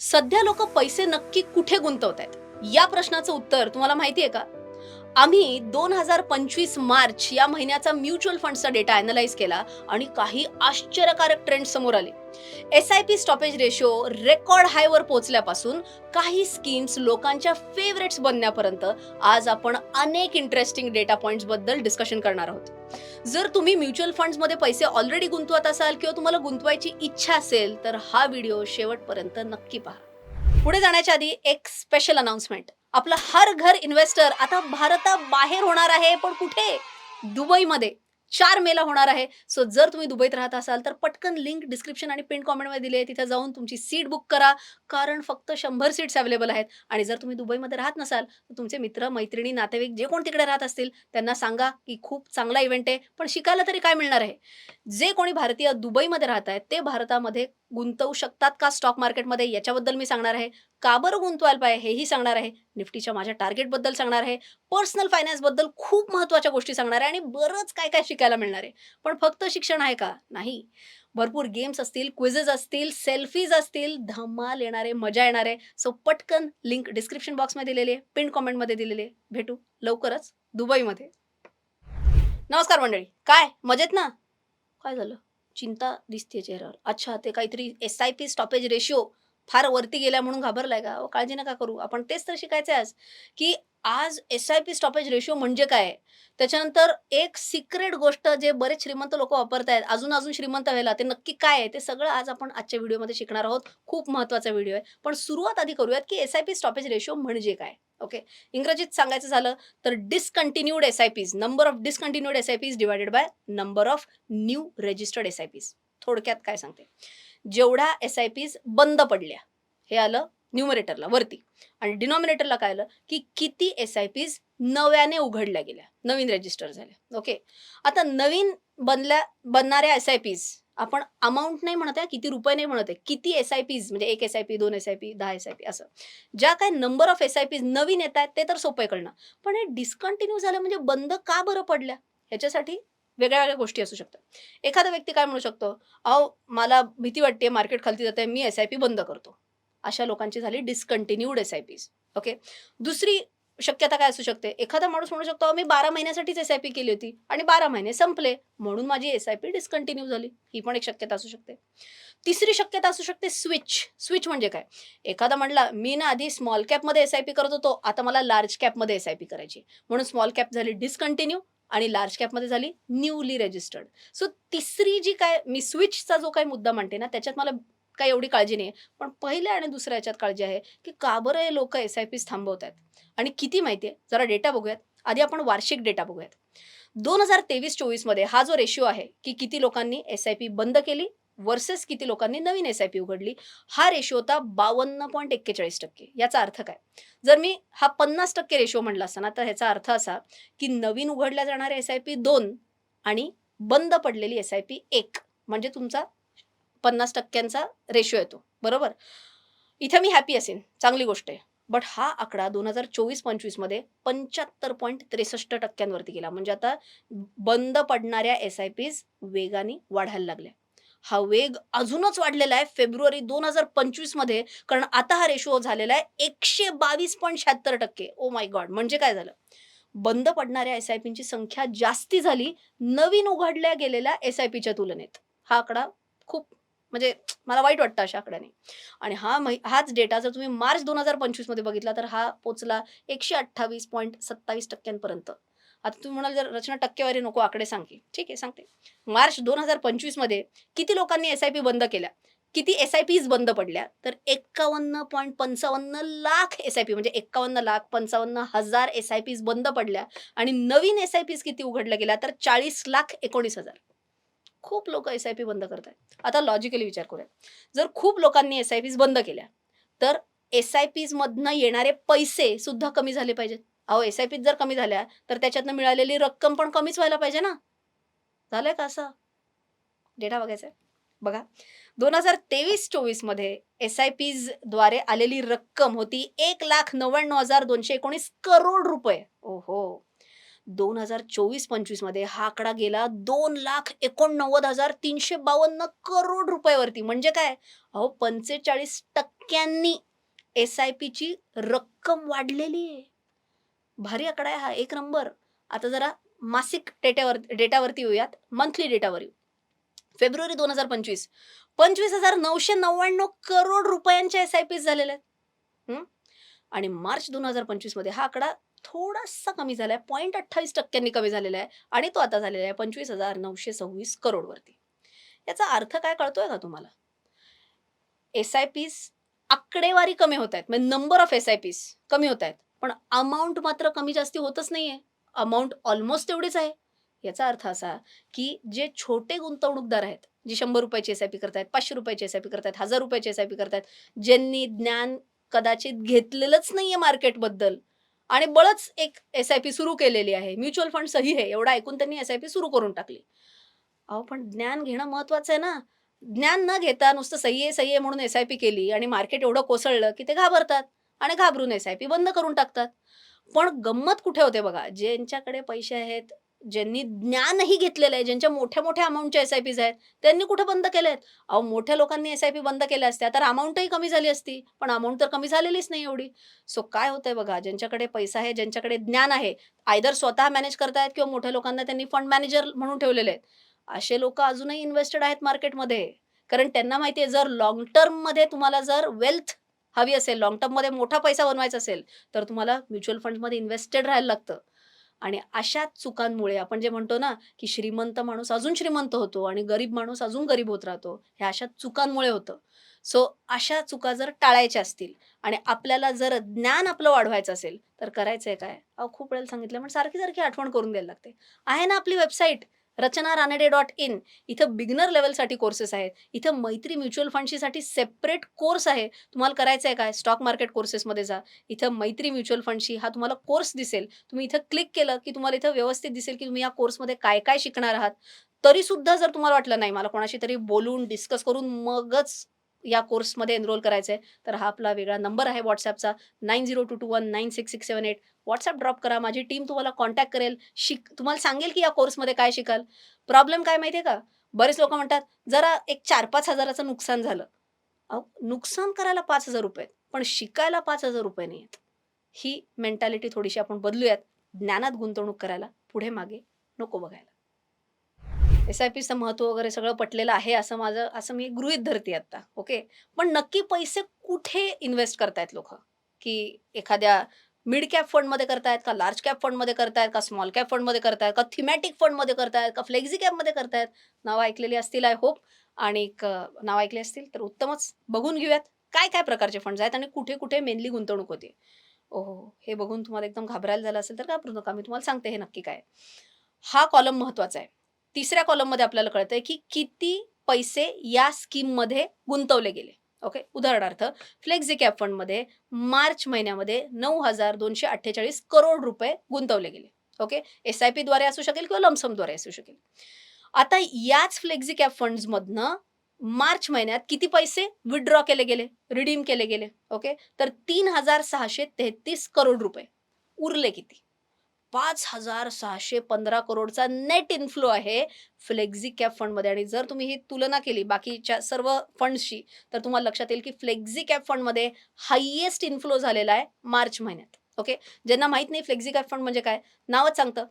सध्या लोक पैसे नक्की कुठे गुंतवत आहेत या प्रश्नाचं उत्तर तुम्हाला माहिती आहे का? आम्ही दोन हजार पंचवीस मार्च या महिन्याचा म्युच्युअल फंडचा डेटा अनालाइज केला आणि काही आश्चर्यकारक ट्रेंड समोर आले. S I P stoppage ratio record हायवर पोहोचल्यापासून काही स्कीम्स लोकांच्या फेवरेट्स बनण्यापर्यंत आज आपण अनेक इंटरेस्टिंग डेटा पॉइंट्सबद्दल डिस्कशन करणार आहोत. जर तुम्ही म्युच्युअल फंड्समध्ये पैसे ऑलरेडी गुंतवत असाल किंवा तुम्हाला गुंतवायची इच्छा असेल तर हा व्हिडिओ शेवटपर्यंत नक्की पहा. पुढे जाण्याच्या आधी एक स्पेशल अनाउन्समेंट आपला हर घर इन्व्हेस्टर आता भारताबाहेर होणार आहे पण कुठे? दुबईमध्ये. चार मेला होणार आहे. सो जर तुम्ही दुबईत राहत असाल तर पटकन लिंक डिस्क्रिप्शन आणि पिन कॉमेंटमध्ये दिली आहे तिथे जाऊन तुमची सीट बुक करा कारण फक्त शंभर सीट्स अवेलेबल आहेत. आणि जर तुम्ही दुबईमध्ये राहत नसाल तर तुमचे मित्र मैत्रिणी नातेवाईक जे कोण तिकडे राहत असतील त्यांना सांगा की खूप चांगला इव्हेंट आहे पण शिकायला तरी काय मिळणार आहे? जे कोणी भारतीय दुबईमध्ये राहत आहेत ते भारतामध्ये गुंतवू शकतात का स्टॉक मार्केटमध्ये याच्याबद्दल मी सांगणार आहे. का बरं गुंतवायला पाहिजे? हेही सांगणार आहे. निफ्टीच्या माझ्या टार्गेटबद्दल सांगणार आहे. पर्सनल फायनान्सबद्दल खूप महत्त्वाच्या गोष्टी सांगणार आहे आणि बरंच काय काय शिकायला मिळणार आहे. पण फक्त शिक्षण आहे का? नाही. भरपूर गेम्स असतील क्विझेस असतील सेल्फीज असतील धमाल येणारे मजा येणारे. सो पटकन लिंक डिस्क्रिप्शन बॉक्समध्ये दिलेली आहे. पिन कॉमेंटमध्ये दिलेली आहे. भेटू लवकरच दुबईमध्ये. नमस्कार मंडळी. काय? मजेत ना? काय झालं? चिंता दिसते चेहऱ्यावर. अच्छा ते काहीतरी S I P stoppage ratio फार वरती गेल्या म्हणून घाबरलाय का? काळजी नका करू. आपण तेच तर शिकायचं आज की आज S I P stoppage ratio म्हणजे काय? त्याच्यानंतर एक सिक्रेट गोष्ट जे बरेच श्रीमंत लोक वापरतायत अजून अजून श्रीमंत व्हायला ते नक्की काय आहे ते सगळं आज आपण आजच्या व्हिडिओमध्ये शिकणार आहोत. खूप महत्त्वाचा व्हिडिओ आहे. पण सुरुवात आधी करूयात की S I P stoppage ratio म्हणजे काय? ओके? इंग्रजीत सांगायचं झालं तर discontinued S I Ps number of discontinued S I Ps divided by number of new registered S I Ps थोडक्यात काय सांगते? जेवढ्या एस आय पीज बंद पडल्या हे आलं न्युमरेटरला वरती. आणि डिनॉमिनेटरला काय आलं? की किती एस आय पीज नव्याने उघडल्या गेल्या नवीन रजिस्टर झाल्या. ओके आता नवीन बनल्या बनणाऱ्या एस आय पीज आपण अमाऊंट नाही म्हणत आहे किती रुपये नाही म्हणत आहे किती एस आय पीज म्हणजे एक एस आय पी दोन एस आय पी दहा एस आय पी असं. ज्या काय number of S I Ps नवीन येत आहेत ते तर सोपं आहे कळणं. पण हे डिस्कंटिन्यू झालं म्हणजे बंद का बरं पडल्या? ह्याच्यासाठी वेगळ्या वेगळ्या गोष्टी असू शकतात. एखादा व्यक्ती काय म्हणू शकतो? अहो मला भीती वाटते मार्केट खालती जाते मी एस आय पी बंद करतो. अशा लोकांची झाली discontinued S I Ps okay दुसरी शक्यता काय असू शकते? एखादा माणूस म्हणू शकतो मी बारा महिन्यासाठीच एस आय पी केली होती आणि बारा महिने संपले म्हणून माझी एस आय पी डिस्कंटिन्यू झाली. ही पण एक शक्यता असू शकते. तिसरी शक्यता असू शकते स्विच स्विच म्हणजे काय? एखादा म्हणला मी ना आधी स्मॉल कॅपमध्ये एस आय पी करत होतो आता मला लार्ज कॅपमध्ये एस आय पी करायची म्हणून स्मॉल कॅप झाली डिस्कंटिन्यू आणि लार्ज कॅपमध्ये झाली न्यूली रजिस्टर्ड सो तिसरी जी काय मी स्विचचा जो काही मुद्दा म्हणते ना त्याच्यात मला काही एवढी काळजी नाही पण पहिल्या आणि दुसऱ्या याच्यात काळजी आहे की का बरं हे लोक एस आय पीस थांबवत आहेत आणि किती माहिती आहे? जरा डेटा बघूयात. आधी आपण वार्षिक डेटा बघूयात. दोन हजार तेवीस चोवीसमध्ये हा जो रेशिओ आहे की किती लोकांनी एस आय पी बंद केली? वर्सेस किती लोकांनी नवीन एस आय पी उघडली हा रेशो होता बावन्न पॉईंट एक्केचाळीस टक्के. याचा अर्थ काय? जर मी हा पन्नास टक्के रेशो म्हणला असताना तर ह्याचा अर्थ असा की नवीन उघडल्या जाणाऱ्या एस आय पी दोन आणि बंद पडलेली एस आय पी एक. म्हणजे तुमचा पन्नास टक्क्यांचा रेशो येतो. बरोबर? इथे मी हॅपी असेन. चांगली गोष्ट आहे. बट हा आकडा दोन हजार चोवीस पंचवीसमध्ये पंच्याहत्तर पॉईंट त्रेसष्ट टक्क्यांवरती गेला. म्हणजे आता बंद पडणाऱ्या एस आय पीज वेगाने वाढायला लागल्या. हा वेग अजूनच वाढलेला आहे. फेब्रुवारी दोन हजार पंचवीसमध्ये कारण आता हा रेशो झालेला आहे एकशे बावीस पॉईंट शहात्तर टक्के. ओ माय गॉड म्हणजे काय झालं? बंद पडणाऱ्या एस आय पीची संख्या जास्ती झाली नवीन उघडल्या गेलेल्या एस आय पीच्या तुलनेत. हा आकडा खूप म्हणजे मला वाईट वाटतं अशा आकड्याने. आणि हा हाच डेटा जर तुम्ही मार्च दोन हजार पंचवीसमध्ये बघितला तर हा पोचला एकशे अठ्ठावीस पॉईंट सत्तावीस टक्क्यांपर्यंत. आता तुम्ही म्हणाल जर रचना टक्केवारी नको आकडे सांगते ठीक आहे सांगते. मार्च दोन हजार पंचवीसमध्ये किती लोकांनी एस आय पी बंद केल्या? किती एस आय पीज बंद पडल्या? तर एक्कावन्न पॉईंट पंचावन्न लाख एस आय पी म्हणजे एक्कावन्न लाख पंचावन्न हजार एस आय पीज बंद पडल्या आणि नवीन एस आय पीज किती उघडल्या गेल्या? तर चाळीस लाख एकोणीस हजार. खूप लोक एस आय पी बंद करतात आता लॉजिकली विचार करूया. जर खूप लोकांनी एस आय पीज बंद केल्या तर एस आय पीज मधनं येणारे पैसे सुद्धा कमी झाले पाहिजेत. अहो एस आय पीत जर कमी झाल्या तर त्याच्यातनं मिळालेली रक्कम पण कमीच व्हायला पाहिजे ना? झालंय का असं? डेटा बघायचा आहे. बघा. दोन हजार तेवीस चोवीसमध्ये एस आय पीजद्वारे आलेली रक्कम होती एक लाख नव्याण्णव हजार दोनशे एकोणीस करोड रुपये. ओहो. दोन हजार चोवीस पंचवीसमध्ये हा आकडा गेला दोन लाख एकोणनव्वद हजार तीनशे बावन्न करोड रुपयावरती. म्हणजे काय? अहो पंचेचाळीस टक्क्यांनी एस आय पीची रक्कम वाढलेली आहे. भारी आकडा आहे हा. एक नंबर. आता जरा मासिक डेटावर डेटावरती येऊयात. मंथली डेटावर येऊ. फेब्रुवारी दोन हजार पंचवीस. पंचवीस हजार नऊशे नव्याण्णव करोड रुपयांच्या एस आय पी झालेल्या आहेत. आणि मार्च दोन हजार पंचवीसमध्ये हा आकडा थोडासा कमी झाला आहे पॉईंट अठ्ठावीस टक्क्यांनी कमी झालेला आहे आणि तो आता झालेला आहे पंचवीस हजार नऊशे सव्वीस करोडवरती. याचा अर्थ काय कळतोय का तुम्हाला? एस आय पीस आकडेवारी कमी होत आहेत. म्हणजे number of S I Ps कमी होत आहेत. पण अमाऊंट मात्र कमी जास्ती होतच नाहीये. अमाऊंट ऑलमोस्ट तेवढीच आहे. याचा अर्थ असा की जे छोटे गुंतवणूकदार आहेत जे शंभर रुपयाची एस आय पी करतायत पाचशे रुपयाची एस आय पी करतायत हजार रुपयाची एस आय पी करतायत ज्यांनी ज्ञान कदाचित घेतलेलंच नाहीये मार्केटबद्दल आणि बळच एक एस आय पी सुरू केलेली आहे. म्युच्युअल फंड सही आहे एवढा ऐकून त्यांनी एस आय पी सुरू करून टाकली. अहो पण ज्ञान घेणं महत्वाचं आहे ना. ज्ञान न घेता नुसतं सही आहे सही आहे म्हणून एस आय पी केली आणि मार्केट एवढं कोसळलं की ते घाबरतात. आणि घाबरून एस आय पी बंद करून टाकतात. पण गंमत कुठे होते बघा ज्यांच्याकडे पैसे आहेत ज्यांनी ज्ञानही घेतलेलं आहे ज्यांच्या मोठ्या मोठ्या अमाऊंटच्या एस आय पीज आहेत त्यांनी कुठे बंद केले आहेत अहो मोठ्या लोकांनी एस आय पी बंद केल्या असत्या तर अमाऊंटही कमी झाली असती पण अमाऊंट तर कमी झालेलीच नाही एवढी. सो काय होतंय बघा ज्यांच्याकडे पैसा आहे ज्यांच्याकडे ज्ञान आहे आयदर स्वतः मॅनेज करतायत किंवा मोठ्या लोकांना त्यांनी फंड मॅनेजर म्हणून ठेवलेले आहेत. असे लोक अजूनही इन्व्हेस्टेड आहेत मार्केटमध्ये कारण त्यांना माहिती आहे जर लॉंग टर्ममध्ये तुम्हाला जर वेल्थ हवी असेल लॉंग टर्ममध्ये मोठा पैसा बनवायचा असेल तर तुम्हाला म्युच्युअल फंडमध्ये इन्व्हेस्टेड राहायला लागतं. आणि अशा चुकांमुळे आपण जे म्हणतो ना की श्रीमंत माणूस अजून श्रीमंत होतो आणि गरीब माणूस अजून गरीब होत राहतो ह्या अशा चुकांमुळे होतं. सो अशा चुका जर टाळायच्या असतील आणि आपल्याला जर ज्ञान आपलं वाढवायचं असेल तर करायचंय काय? अहो खूप वेळेला सांगितलं पण सारखी सारखी आठवण करून द्यायला लागते. आहे ना आपली website Rachana Ranade dot in. इथं बिगनर लेवलसाठी कोर्सेस आहेत. इथं मैत्री म्युच्युअल फंडशीसाठी सेपरेट कोर्स आहे. तुम्हाला करायचं आहे काय स्टॉक मार्केट कोर्सेसमध्ये जा. इथं मैत्री म्युच्युअल फंडशी हा तुम्हाला कोर्स दिसेल. तुम्ही इथं क्लिक केलं की तुम्हाला इथं व्यवस्थित दिसेल की तुम्ही या कोर्समध्ये काय काय शिकणार आहात. तरी सुद्धा जर तुम्हाला वाटलं नाही मला कोणाशी तरी बोलून डिस्कस करून मगच या कोर्समध्ये एनरोल करायचं आहे तर हा आपला वेगळा नंबर आहे व्हॉट्सॲपचा nine zero two two one nine six six seven eight WhatsApp drop करा. माझी टीम तुम्हाला कॉन्टॅक्ट करेल. शिक तुम्हाला सांगेल की या कोर्समध्ये काय शिकाल. प्रॉब्लेम काय माहिती आहे का? बरेच लोक म्हणतात जरा एक चार पाच हजाराचं नुकसान झालं. अहो नुकसान करायला पाच हजार रुपये आहेत, पण शिकायला पाच हजार रुपये नाही आहेत. ही मेंटॅलिटी थोडीशी आपण बदलूयात. ज्ञानात गुंतवणूक करायला पुढे मागे नको बघायला. एस आय पीचं महत्त्व वगैरे सगळं पटलेलं आहे असं माझं असं मी गृहित धरते आता ओके पण नक्की पैसे कुठे इन्व्हेस्ट करतायत लोक? की एखाद्या मिड कॅप फंडमध्ये करतायत का लार्ज कॅप फंडमध्ये करतायत का स्मॉल कॅप फंडमध्ये करतायत का थिमॅटिक फंडमध्ये करतायत का फ्लेक्झी कॅपमध्ये करतायत? नावं ऐकलेली असतील आय होप आणि नावं ऐकली असतील तर उत्तमच. बघून घेऊयात काय काय प्रकारचे फंड्स आहेत आणि कुठे कुठे मेनली गुंतवणूक होते. ओहो हे बघून तुम्हाला एकदम घाबरायला झालं असेल तर घाबरू नका. मी तुम्हाला सांगते हे नक्की काय हा कॉलम महत्त्वाचा आहे. तिसऱ्या कॉलममध्ये आपल्याला कळतंय की किती पैसे या स्कीममध्ये गुंतवले गेले. ओके उदाहरणार्थ फ्लेक्झी कॅप फंडमध्ये मार्च महिन्यामध्ये नऊ हजार दोनशे अठ्ठेचाळीस करोड रुपये गुंतवले गेले. ओके एस आय पीद्वारे असू शकेल किंवा लमसमद्वारे असू शकेल. आता याच फ्लेक्झी कॅप फंड्समधनं मार्च महिन्यात किती पैसे विड्रॉ केले गेले? रिडीम केले गेले. ओके तर तीन हजार सहाशे तेहतीस करोड रुपये. उरले किती? पाच हजार सहाशे पंधरा करोडचा नेट इन्फ्लो आहे फ्लेक्झी कॅप फंडमध्ये आणि जर तुम्ही ही तुलना केली बाकीच्या सर्व फंड्सशी तर तुम्हाला लक्षात येईल की फ्लेक्झी कॅप फंडमध्ये हायेस्ट इन्फ्लो झालेला आहे मार्च महिन्यात. ओके ज्यांना माहीत नाही फ्लेक्झी कॅप फंड म्हणजे काय? नावच सांगतं.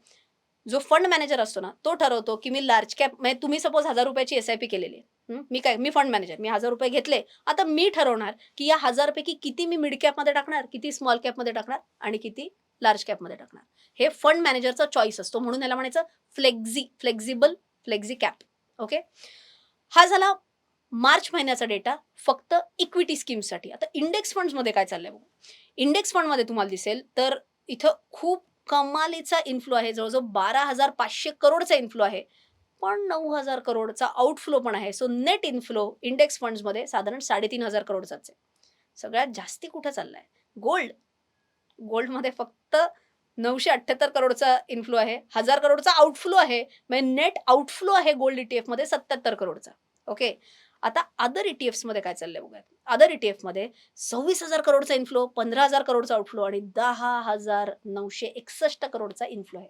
जो फंड मॅनेजर असतो ना तो ठरवतो की मी लार्ज कॅप म्हणजे तुम्ही सपोज हजार रुपयाची एस आय पी केलेली आहे. मी काय मी फंड मॅनेजर मी हजार रुपये घेतले. आता मी ठरवणार की या हजारपैकी किती मी मिड कॅपमध्ये टाकणार किती स्मॉल कॅपमध्ये टाकणार आणि किती लार्ज कॅपमध्ये टाकणार. हे फंड मॅनेजरचा चॉईस असतो. म्हणून याला म्हणायचं flexi flexible flexi cap okay हा झाला मार्च महिन्याचा डेटा फक्त इक्विटी स्कीमसाठी आता इंडेक्स फंड्समध्ये काय चाललंय बघू. इंडेक्स फंडमध्ये तुम्हाला दिसेल तर इथं खूप कमालीचा इन्फ्लो आहे. जवळजवळ बारा हजार पाचशे करोडचा इन्फ्लो आहे. पण नऊ हजार करोडचा आउटफ्लो पण आहे. सो नेट इन्फ्लो इंडेक्स फंड्समध्ये साधारण साडेतीन हजार करोडचाच आहे. सगळ्यात जास्ती कुठं चाललाय? गोल्ड गोल्डमध्ये फक्त नऊशे अठ्ठ्याहत्तर करोडचा इन्फ्लो आहे हजार करोडचा आउटफ्लो आहे म्हणजे नेट आउटफ्लो आहे गोल्ड ETF मध्ये सत्याहत्तर करोडचा. ओके आता अदर ETFs मध्ये काय चाललंय बघा अदर ETF मध्ये सव्वीस हजार करोडचा इन्फ्लो पंधरा हजार करोडचा आउटफ्लो आणि दहा हजार नऊशे एकसष्ट करोडचा इन्फ्लो आहे.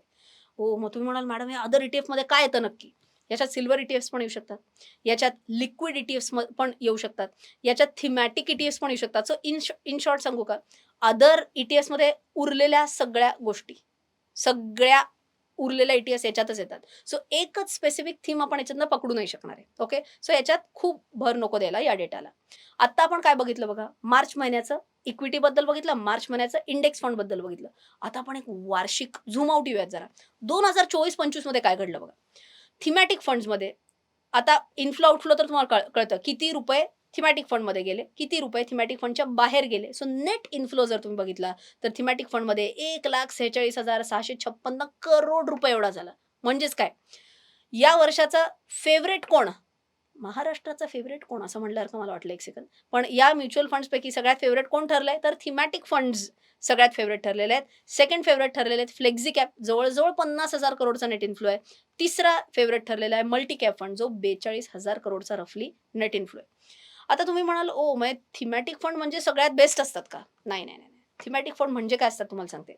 हो मग तुम्ही म्हणाल मॅडम हे अदर ETF मध्ये काय येतं नक्की? याच्यात सिल्वर इटीएफ्स पण येऊ शकतात. याच्यात लिक्विड इटीएफ्स पण येऊ शकतात. याच्यात थिमॅटिक इटीएफ्स पण येऊ शकतात. सो इन इन शॉर्ट सांगू का? अदर इटीएफ्समध्ये उरलेल्या सगळ्या गोष्टी सगळ्या उरलेल्या इटीएस याच्यातच येतात. सो एकच स्पेसिफिक थीम आपण याच्यातनं पकडू नाही शकणार आहे. ओके सो याच्यात खूप भर नको द्यायला या डेटाला आता आपण काय बघितलं बघा? मार्च महिन्याचं इक्विटी बद्दल बघितलं मार्च महिन्याचं इंडेक्स फंडबद्दल बघितलं. आता आपण एक वार्षिक झूम आउट येऊयात जरा. दोन हजार चोवीस पंचवीसमध्ये काय घडलं बघा? थिमॅटिक फंड्समध्ये आता इन्फ्लो आउटफ्लो तर तुम्हाला कळ- कळतं. किती रुपये थिमॅटिक फंडमध्ये गेले किती रुपये थिमॅटिक फंडच्या बाहेर गेले. सो नेट इन्फ्लो जर तुम्ही बघितला तर थिमॅटिक फंडमध्ये एक लाख सेहेचाळीस हजार सहाशे छप्पन्न करोड रुपये एवढा झाला. म्हणजेच काय? या वर्षाचा फेवरेट कोण? महाराष्ट्राचा फेवरेट कोण? असं म्हटल्यासारखं मला वाटलं एक सेकंद पण या म्युच्युअल फंड्सपैकी सगळ्यात फेवरेट कोण ठरलंय? तर थिमॅटिक फंड्स सगळ्यात फेवरेट ठरलेले आहेत. सेकंड फेवरेट ठरलेले आहेत फ्लेक्झी कॅप जवळजवळ पन्नास हजार करोडचा नेट इन्फ्लो आहे. तिसरा फेवरेट ठरलेला आहे मल्टी कॅप फंड जो बेचाळीस हजार करोडचा रफली नेट इन्फ्लो आहे. आता तुम्ही म्हणाल ओ मग थिमॅटिक फंड म्हणजे सगळ्यात बेस्ट असतात का? नाही नाही नाही थिमॅटिक फंड म्हणजे काय असतात तुम्हाला सांगते.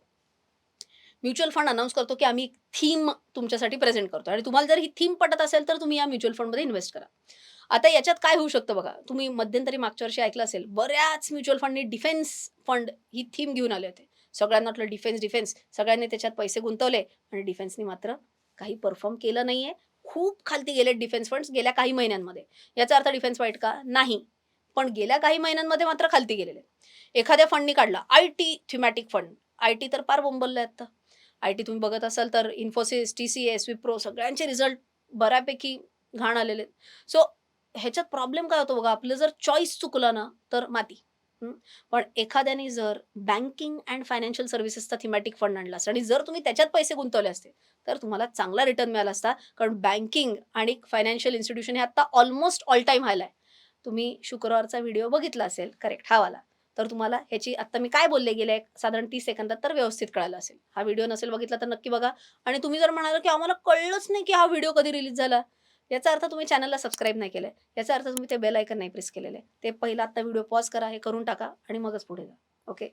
म्युच्युअल फंड अनाऊन्स करतो की आम्ही थीम तुमच्यासाठी प्रेझेंट करतो. आणि तुम्हाला जर ही थीम पटत असेल तर तुम्ही या म्युच्युअल फंडमध्ये इन्व्हेस्ट करा. आता याच्यात काय होऊ शकतं बघा तुम्ही मध्यंतरी मागच्या वर्षी ऐकलं असेल बऱ्याच म्युच्युअल फंडनी डिफेन्स फंड ही थीम घेऊन आले होते. सगळ्यांना वाटलं डिफेन्स डिफेन्स. सगळ्यांनी त्याच्यात पैसे गुंतवले आणि डिफेन्सनी मात्र काही परफॉर्म केलं नाहीये. खूप खालती गेले डिफेन्स फंड्स गेल्या काही महिन्यांमध्ये. याचा अर्थ डिफेन्स वाईट का? नाही. पण गेल्या काही महिन्यांमध्ये मात्र खालती गेलेले. एखाद्या फंडनी काढला I T thematic fund. I T तर फार बोंबलले आता आय टी तुम्ही बघत असाल तर Infosys T C S Wipro सगळ्यांचे रिझल्ट बऱ्यापैकी घाण आलेले सो ह्याच्यात प्रॉब्लेम काय होतो बघा? आपलं जर चॉईस चुकलं ना तर माती. पण एखाद्याने जर बँकिंग अँड फायनान्शियल सर्व्हिसेसचा थिमॅटिक फंड आणला असता आणि जर तुम्ही त्याच्यात पैसे गुंतवले असते तर तुम्हाला चांगला रिटर्न मिळाला असता. कारण बँकिंग आणि फायनान्शियल इन्स्टिट्यूशन हे आता ऑलमोस्ट ऑल टाईम हायला आहे तुम्ही शुक्रवारचा व्हिडिओ बघितला असेल करेक्ट हा वाला. तर तुम्हाला ह्याची आता मी काय बोलले गेले साधारण तीस सेकंदात तर व्यवस्थित कळालं असेल. हा व्हिडिओ नसेल बघितला तर नक्की बघा. आणि तुम्ही जर म्हणाल की आम्हाला कळलंच नाही की हा व्हिडिओ कधी रिलीज झाला याचा अर्थ तुम्ही चॅनलला सबस्क्राईब नाही केलंय. याचा अर्थ तुम्ही ते बेल आयकन नाही प्रेस केलेले ते पहिला आता व्हिडिओ पॉज करा हे करून टाका आणि मगच पुढे जा. Okay?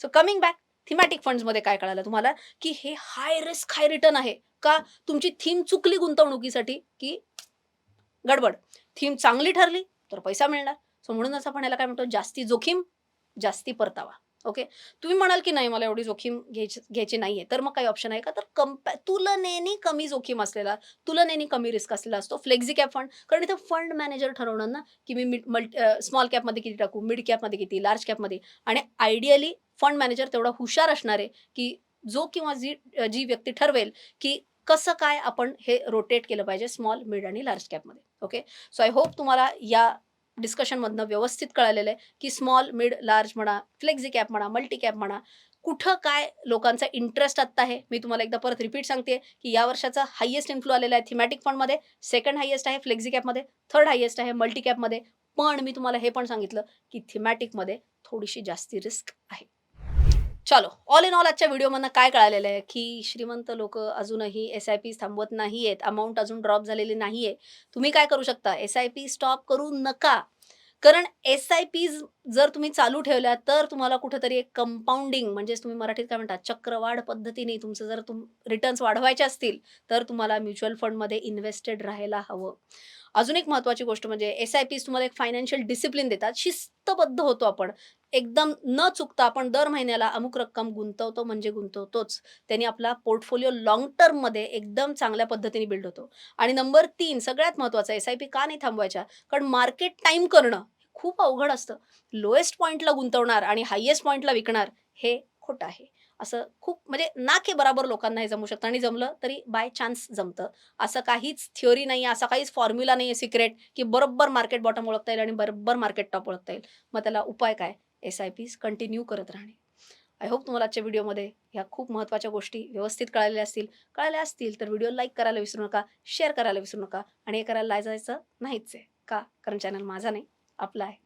So coming back thematic फंड्समध्ये काय कळालं तुम्हाला? की हे हाय रिस्क हाय रिटर्न आहे. का तुमची थीम चुकली गुंतवणुकीसाठी? की गडबड. थीम चांगली ठरली तर पैसा मिळणार. सो म्हणूनच आपण याला काय म्हणतो? जास्ती जोखीम जास्ती परतावा. ओके? तुम्ही म्हणाल की नाही मला एवढी जोखीम घ्यायची घ्यायची नाही आहे तर मग काही ऑप्शन आहे का? तर कंपॅ तुलनेने कमी जोखीम असलेला तुलनेने कमी रिस्क असलेला असतो फ्लेक्झी कॅप फंड कारण इथं फंड मॅनेजर ठरवणार ना की मी मिड मल्टी स्मॉल कॅपमध्ये किती टाकू मिड कॅपमध्ये किती लार्ज कॅपमध्ये आणि आयडियली फंड मॅनेजर तेवढा हुशार असणार आहे की जो किंवा जी जी व्यक्ती ठरवेल की कसं काय आपण हे रोटेट केलं पाहिजे स्मॉल मिड आणि लार्ज कॅपमध्ये ओके? सो आय होप तुम्हाला या डिस्कशनमधनं व्यवस्थित कळालेलं आहे की स्मॉल मिड लार्ज म्हणा फ्लेक्झी कॅप म्हणा मल्टी कॅप म्हणा कुठं काय लोकांचा इंटरेस्ट आत्ता आहे? मी तुम्हाला एकदा परत रिपीट सांगते की या वर्षाचा हायेस्ट इन्फ्लो आलेला आहे थिमॅटिक फंडमध्ये सेकंड हायएस्ट आहे फ्लेक्झी कॅपमध्ये थर्ड हायेस्ट आहे मल्टी कॅपमध्ये पण मी तुम्हाला हे पण सांगितलं की थिमॅटिकमध्ये थोडीशी जास्ती रिस्क आहे. चलो ऑल इन ऑल आजच्या व्हिडिओमधनं काय कळालेलं आहे? की श्रीमंत लोक अजूनही एस आय पी थांबवत नाही आहेत अमाऊंट अजून ड्रॉप झालेली नाही आहे तुम्ही काय करू शकता? एस आय पी स्टॉप करू नका. कारण एस आय पी जर तुम्ही चालू ठेवल्या तर तुम्हाला कुठेतरी एक कंपाऊंडिंग म्हणजेच तुम्ही मराठीत काय म्हणता चक्रवाढ पद्धतीने तुमचं जर तुम रिटर्न्स वाढवायचे असतील तर तुम्हाला म्युच्युअल फंडमध्ये इन्व्हेस्टेड राहायला हवं. अजून एक महत्वाची गोष्ट म्हणजे एस आय पी तुम्हाला एक फायनान्शियल डिसिप्लिन देतात. शिस्तबद्ध होतो आपण. एकदम न चुकता आपण दर महिन्याला अमुक रक्कम गुंतवतो म्हणजे गुंतवतोच. त्यांनी आपला पोर्टफोलिओ लॉंग टर्ममध्ये एकदम चांगल्या पद्धतीने बिल्ड होतो. आणि नंबर तीन सगळ्यात महत्त्वाचा एस आय पी का नाही थांबवायच्या? कारण मार्केट टाईम करणं खूप अवघड असतं. लोएस्ट पॉईंटला गुंतवणार आणि हायेस्ट पॉईंटला विकणार हे खोटं आहे. असं खूप म्हणजे नाके बराबर लोकांना हे जमू शकतं आणि जमलं तरी बाय चान्स जमतं. असं काहीच थिअरी नाही असा काहीच फॉर्म्युला नाही आहे सिक्रेट की बरोबर मार्केट बॉटम ओळखता येईल आणि बरोबर मार्केट टॉप ओळखता येईल. मग त्याला उपाय काय? एस आय पीज कंटिन्यू करत राहणे. आय होप तुम्हाला आजच्या व्हिडिओमध्ये ह्या खूप महत्त्वाच्या गोष्टी व्यवस्थित कळालेल्या असतील. कळाल्या असतील तर व्हिडिओ लाईक करायला विसरू नका शेअर करायला विसरू नका आणि हे करायला जायचं नाहीच आहे का? कारण चॅनल माझा नाही आपला आहे.